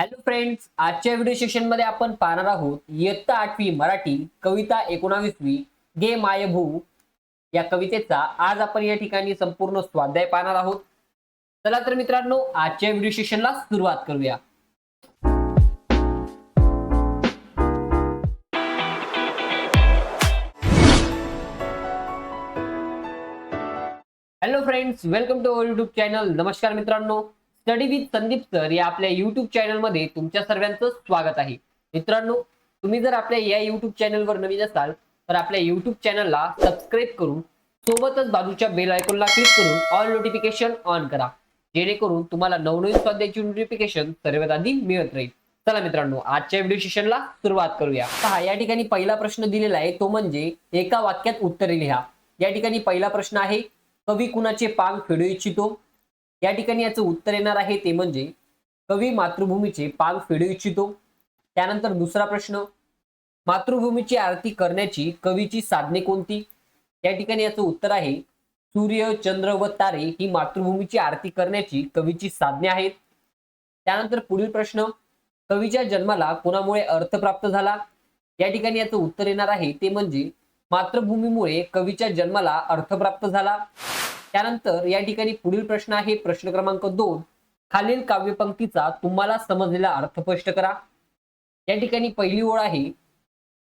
Hello friends आजच्या video सेशनमध्ये आपण पाहणार आहोत इयत्ता आठवी मराठी कविता एकोणावीसवी गे मायभू या कवितेचा आज आपण या ठिकाणी संपूर्ण स्वाध्याय पाहणार आहोत. चला तर मित्रांनो आजच्या व्हिडिओ सेशनला सुरुवात करूया. Hello friends welcome to our YouTube channel नमस्कार मित्रांनो. स्टडी विथ संदीप सर या आपल्या युट्यूब चॅनलमध्ये तुमच्या सर्वांचं स्वागत आहे. मित्रांनो तुम्ही जर आपल्या या युट्यूब चॅनलवर नवीन असाल तर आपल्या युट्यूब चॅनलला सबस्क्राईब करून सोबतच बाजूच्या बेल आयकॉनला क्लिक करून ऑल नोटिफिकेशन ऑन करा. जेणेकरून तुम्हाला नवनवीन स्वाध्यायाची नोटिफिकेशन सर्वात आधी मिळत राहील. चला मित्रांनो आजच्या व्हिडिओ सेशनला सुरुवात करूया. पहा या ठिकाणी पहिला प्रश्न दिलेला आहे तो म्हणजे एका वाक्यात उत्तरे लिहा. या ठिकाणी पहिला प्रश्न आहे कवी कुणाचे पांग फेडू इच्छितो? या ठिकाणी याचं उत्तर येणार आहे ते म्हणजे कवी मातृभूमीचे पाल फेडू इच्छितो. त्यानंतर दुसरा प्रश्न मातृभूमीची आरती करण्याची कवीची साधने कोणती? या ठिकाणी याचं उत्तर आहे सूर्य चंद्र व तारे ही मातृभूमीची आरती करण्याची कवीची साधने आहेत. त्यानंतर पुढील प्रश्न कवीच्या जन्माला कोणामुळे अर्थ प्राप्त झाला? या ठिकाणी याचं उत्तर येणार आहे ते म्हणजे मातृभूमीमुळे कवीच्या जन्माला अर्थ प्राप्त झाला. त्यानंतर या ठिकाणी पुढील प्रश्न आहे. प्रश्न क्रमांक दोन. खालील काव्यपंक्तीचा तुम्हाला समजलेला अर्थ स्पष्ट करा. या ठिकाणी पहिली ओळ आहे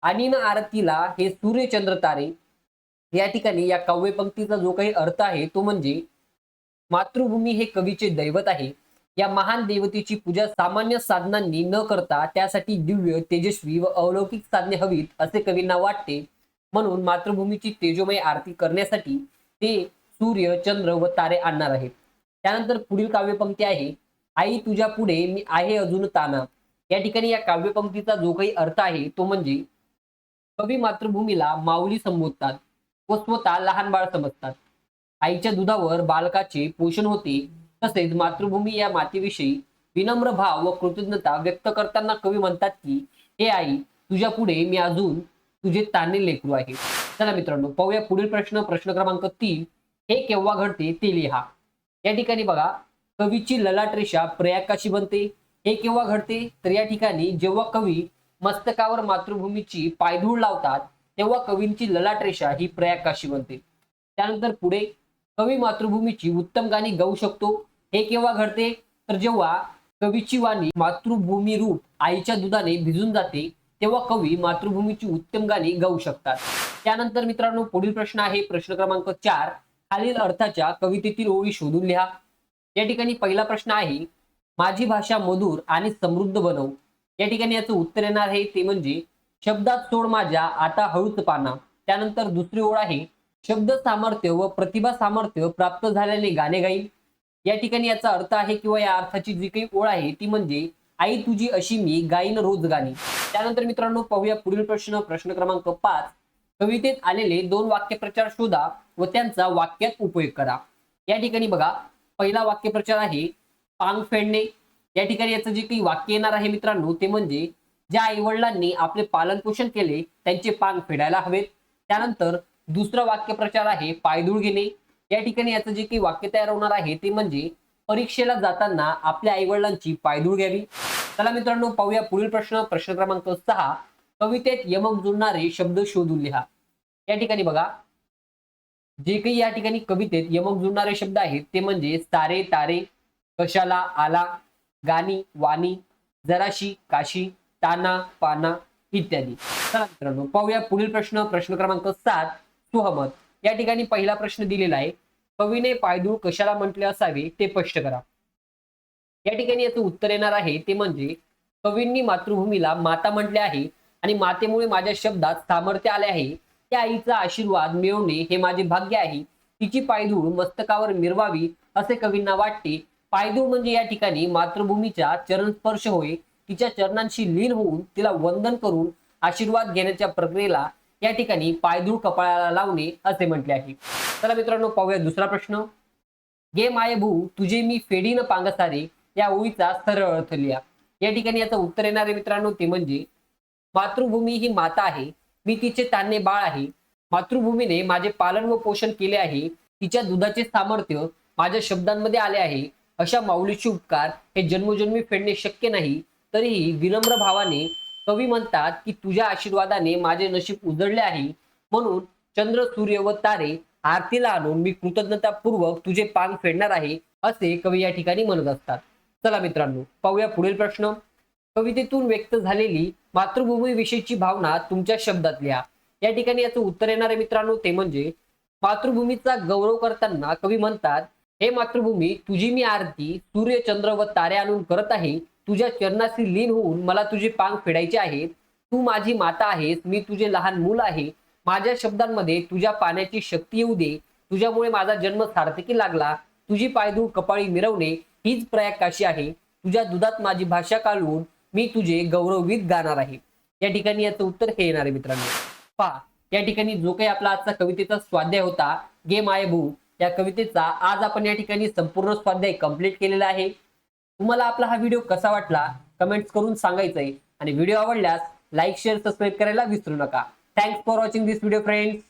आणि आरतीला हे सूर्यचंद्र तारे. या ठिकाणी या काव्यपंक्तीचा जो काही अर्थ आहे तो म्हणजे मातृभूमी हे कवीचे दैवत आहे. या महान देवतेची पूजा सामान्य साधनांनी न करता त्यासाठी दिव्य तेजस्वी व अलौकिक साधने हवीत असे कवींना वाटते. म्हणून मातृभूमीची तेजोमय आरती करण्यासाठी ते सूर्य चंद्र व तारे आणणार आहे त्यानंतर पुढील काव्यपंक्ती आहे आई तुझ्या पुढे मी आहे अजून ताना. या ठिकाणी या काव्यपंक्तीचा जो काही अर्थ आहे तो म्हणजे कवी मातृभूमीला माऊली संबोधतात व स्वतः लहान बाळ समजतात. आईच्या दुधावर बालकाचे पोषण होते तसेच मातृभूमी या मातेविषयी विनम्र भाव व कृतज्ञता व्यक्त करताना कवी म्हणतात की हे आई तुझ्या पुढे मी अजून तुझे ताने लेकरू आहे. चला मित्रांनो पाहूया पुढील प्रश्न प्रश्न क्रमांक तीन. हे केव्हा घडते ते लिहा. या ठिकाणी बघा कवीची ललाट रेषा प्रयाकाशी बनते. हे केव्हा घडते? तर या ठिकाणी जेव्हा कवी मस्तकावर मातृभूमीची पायधूळ लावतात तेव्हा कवींची ललाट रेषा ही प्रयाकाशी बनते. त्यानंतर पुढे कवी मातृभूमीची उत्तम गाणी गाऊ शकतो. हे केव्हा घडते? तर जेव्हा कवीची वाणी मातृभूमी रूप आईच्या दुधाने भिजून जाते तेव्हा कवी मातृभूमीची उत्तम गाणी गाऊ शकतात. त्यानंतर मित्रांनो पुढील प्रश्न आहे प्रश्न क्रमांक चार. खालील अर्थाच्या कवितेतील ओळी शोधून लिहा. या ठिकाणी पहिला प्रश्न आहे माझी भाषा मधुर आणि समृद्ध बनव. या ठिकाणी याचं उत्तर येणार आहे ते म्हणजे शब्दात सोड माझ्या आता हळूच पाना. त्यानंतर दुसरी ओळ आहे शब्द सामर्थ्य व प्रतिभा सामर्थ्य प्राप्त झाल्याने गाणे गाईल या ठिकाणी याचा अर्थ आहे किंवा या अर्थाची जी काही ओळ आहे ती म्हणजे आई तुझी अशी मी गाईन रोज गाणी. त्यानंतर मित्रांनो पाहूया पुढील प्रश्न प्रश्न क्रमांक पाच. कवितेत आलेले दोन वाक्यप्रचार शोधा. व त्यांचा वाक्यात उपयोग करा. या ठिकाणी बघा पहिला वाक्यप्रचार आहे पांग फेडणे. या ठिकाणी याचं जे काही वाक्य येणार आहे मित्रांनो ते म्हणजे ज्या आईवडिलांनी आपले पालन पोषण केले त्यांचे पांग फेडायला हवेत. त्यानंतर दुसरा वाक्यप्रचार आहे पायदूळ घेणे. या ठिकाणी याचं जे काही वाक्य तयार होणार आहे ते म्हणजे परीक्षेला जाताना आपल्या आईवडिलांची पायदूळ घ्यावी. चला मित्रांनो पाहूया पुढील प्रश्न प्रश्न क्रमांक सहा. कवितेत यमक जुळणारे शब्द शोधून लिहा. या ठिकाणी बघा जे काही या ठिकाणी कवितेत यमक जुळणारे शब्द आहेत ते म्हणजे सारे तारे कशाला आला गाणी वाणी जराशी काशी ताना पाना इत्यादी. चला मित्रांनो पाहूया पुढील प्रश्न प्रश्न क्रमांक सात सुहमत. या ठिकाणी पहिला प्रश्न दिलेला आहे कवीने पायदूळ कशाला म्हटले असावे ते स्पष्ट करा. या ठिकाणी याचं उत्तर येणार आहे ते म्हणजे कवींनी मातृभूमीला माता म्हटले आहे आणि मातेमुळे माझ्या शब्दात सामर्थ्य आले आहे त्या आईचा आशीर्वाद मिळवणे हे माझे भाग्य आहे. तिची पायधूळ मस्तकावर मिरवावी असे कवींना वाटते. पायधूळ म्हणजे या ठिकाणी मातृभूमीच्या चरण स्पर्श होय. तिच्या चरणांशी लीन होऊन तिला वंदन करून आशीर्वाद घेण्याच्या प्रक्रियेला या ठिकाणी पायधूळ कपाळाला लावणे असे म्हटले आहे. चला मित्रांनो पाहूया दुसरा प्रश्न. गे मायभू तुझे मी फेडीन पांगसारे या ओळीचा सरळ अर्थ लिहा. या ठिकाणी याचं उत्तर येणारे मित्रांनो ते म्हणजे मातृभूमी ही माता आहे. मी तिचे तान्हे बाळ आहे. मातृभूमीने माझे पालन व पोषण केले आहे. तिच्या दुधाचे सामर्थ्य माझ्या शब्दांमध्ये आले आहे. अशा माऊलीचे उपकार हे जन्मोजन्मी फेडणे शक्य नाही. तरीही विनम्र भावाने कवी म्हणतात की तुझ्या आशीर्वादाने माझे नशीब उजळले आहे. म्हणून चंद्र सूर्य व तारे आरतीला आणून मी कृतज्ञतापूर्वक तुझे पान फेडणार आहे असे कवी या ठिकाणी म्हणत असतात. चला मित्रांनो पाहूया पुढील प्रश्न. कवितेतून व्यक्त झालेली मातृभूमी विषयीची भावना तुमच्या शब्दात लिहा या ठिकाणी याचं उत्तर येणार आहे मित्रांनो ते म्हणजे मातृभूमीचा गौरव करताना कवी म्हणतात हे मातृभूमी तुझी मी आरती सूर्य चंद्र व तारे आणून करत आहे. तुझ्या चरणाशी लीन होऊन मला तुझे पांग फेडायचे आहे तू माझी माता आहेस मी तुझे लहान मूल आहे. माझ्या शब्दांमध्ये तुझ्या पाण्याची शक्ती येऊ दे. तुझ्यामुळे माझा जन्म सार्थकी लागला. तुझी पायदूळ कपाळी मिरवणे हीच प्रयाग काशी आहे. तुझ्या दुधात माझी भाषा काढून मी तुझे गौरववीत गाणार आहे. या ठिकाणी याचं उत्तर हे येणार आहे मित्रांनो. पहा या ठिकाणी जो काही आपला आजचा कवितेचा स्वाध्याय होता गे मायभू या कवितेचा आज आपण या ठिकाणी संपूर्ण स्वाध्याय कंप्लीट केलेला आहे. तुम्हाला आपला हा व्हिडिओ कसा वाटला कमेंट्स करून सांगायचंय. आणि व्हिडिओ आवडल्यास लाईक शेअर सबस्क्राईब करायला विसरू नका. Thanks for watching this video friends